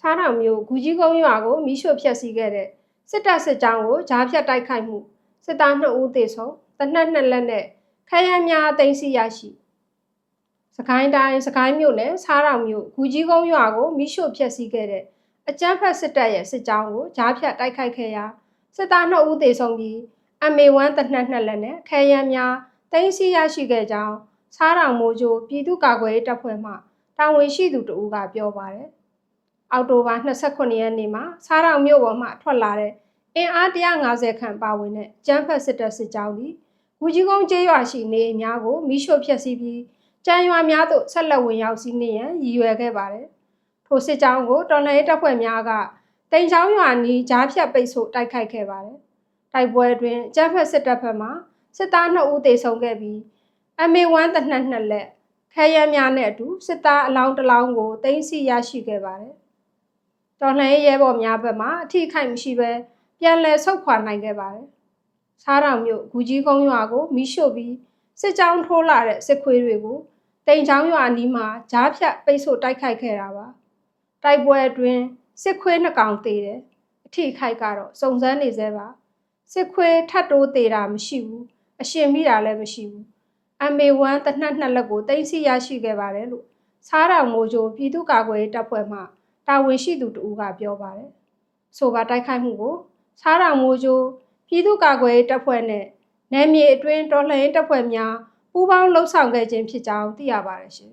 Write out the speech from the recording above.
စားတော်မျိုးဂူကြီးကုန်းရွာကိုမိရှို့ဖျက်ဆီးခဲ့တဲ့စစ်တပ်စစ်ကြောင်းကိုဂျားဖြတ်တိုက်ခိုက်မှုစစ်သား2ဦးသေဆုံးတနက်နှစ်လက်နဲ့ခရမ်းများသိမ်းဆီးရရှိစကိုင်းတိုင်းစကိုင်းမြို့နယ်စားတော်မျိုးဂူကြီးကုန်းရွာကိုမိရှို့ဖျက်ဆီးခဲ့တဲ့အကြမ်းဖက်စစ်တပ်ရဲ့စစ်ကြောင်းကိုဂျားဖြတ်တိုက်ခိုက်ခဲ့ရာစစ်သား2ဦးသေဆုံးပြီး MA1 တနက်နှစ်လက်နဲ့ခရမ်းများသိမ်းဆီးရရှိခဲ့ကြောင်းစားတော်မိုးချိုပြည်သူ့ကာကွယ်ရေးတပ်ဖွဲ့မှတာဝန်ရှိသူတဦးကပြောပါတယ်။ အောက်တိုဘာ29ရက်နေ့မှာစားတောင်မြို့ပေါ်မှထွက်လာတဲ့အင်အား150ခန့်ပါဝင်တဲ့ကျန်းဖက်စစ်တပ်စစ်ကြောင်းသည်ဂူကြီးကုန်းကျေးရွာရှိနေအိမ်များကိုမိရှို့ဖျက်ဆီးပြီးကျန်းရွာများသို့ဆက်လက်ဝင်ရောက်စီးနင်းရန်ရည်ရွယ်ခဲ့ပါတယ်။ထိုစစ်ကြောင်းကိုတော်လှန်ရေးတပ်ဖွဲ့များကတိန်ချောင်းရွာနီးကြားဖြတ်ပိတ်ဆို့တိုက်ခိုက်ခဲ့ပါတယ်။တိုက်ပွဲတွင်ကျန်းဖက်စစ်တပ်ဘက်မှစစ်သား2ဦးသေဆုံးခဲ့ပြီး MA1 တနက်နှစ်လက်ခဲယမ်းများနဲ့အတူစစ်သားအလောင်းတစ်လောင်းကိုတင်စီရရှိခဲ့ပါတယ်။ တော်လှန်ရေးရဲဘော်များဘက်မှအထိအခိုက်မရှိဘဲပြန်လည်ဆုတ်ခွာနိုင်ခဲ့ပါတယ်။စားတောင်မြို့ဂူကြီးကုန်းရွာကိုမိရှို့ပြီးစစ်ကြောင်းထိုးလာတဲ့စစ်ခွေးတွေကိုတိန်ချောင်းရွာအနီးမှာဂျားဖြတ်ပိတ်ဆို့တိုက်ခိုက်ခဲ့တာပါ။တိုက်ပွဲအတွင်းစစ်ခွေးနှစ်ကောင်သေးတယ်။အထိအခိုက်ကတော့စုံစမ်းနေသေးပါ။စစ်ခွေးထပ်တိုးသေးတာမရှိဘူး။အရှင်မိတာလည်းမရှိဘူး။ MA1 တနက်နှစ်လက်ကိုတင်စီရရှိခဲ့ပါတယ်လို့စားတောင်မိုးချိုပြည်သူ့ကာကွယ်ရေးတပ်ဖွဲ့မှ တာဝန်ရှိသူတဦးကပြောပါတယ်။ဆိုပါတိုက်ခိုက်မှုကိုစားတောင်မိုးချိုပြည်သူ့ကာကွယ်ရေးတပ်ဖွဲ့နဲ့နယ်မြေအတွင်းတော်လှန်ရေးတပ်ဖွဲ့များပူးပေါင်းလှုပ်ဆောင်ခဲ့ခြင်းဖြစ်ကြောင်းသိရပါတယ်ရှင်